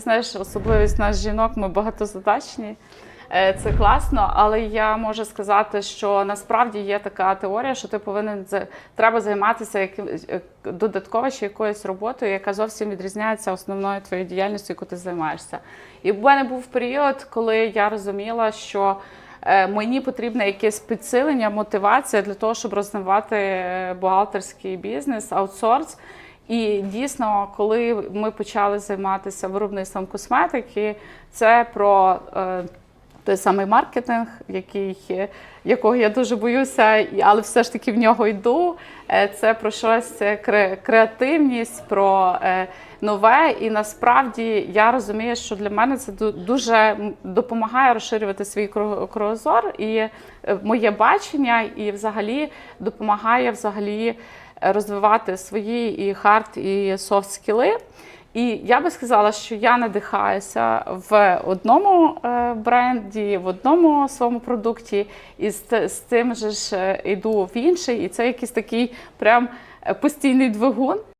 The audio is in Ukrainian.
Знаєш, особливість нас жінок, ми багатозадачні. Е, Це класно, але я можу сказати, що насправді є така теорія, що ти повинен треба займатися яким е, додатково ще якоюсь роботою, яка зовсім відрізняється основною твоєю діяльністю, яку ти займаєшся. І в мене був період, коли я розуміла, що е, мені потрібне якесь підсилення, мотивація для того, щоб розвивати бухгалтерський бізнес, аутсорс. І дійсно, коли ми почали займатися виробництвом косметики, це про е, той самий маркетинг, який, якого я дуже боюся, але все ж таки в нього йду. Е, Це про щось е, кре- креативність, про нове. І насправді я розумію, що для мене це дуже допомагає розширювати свій круг- кругозор і моє бачення, і взагалі допомагає взагалі розвивати свої і хард, і софт скіли. І я би сказала, що я надихаюся в одному е, бренді, в одному своєму продукті, і з, з тим же ж е, йду в інший. І це якийсь такий прям е, постійний двигун.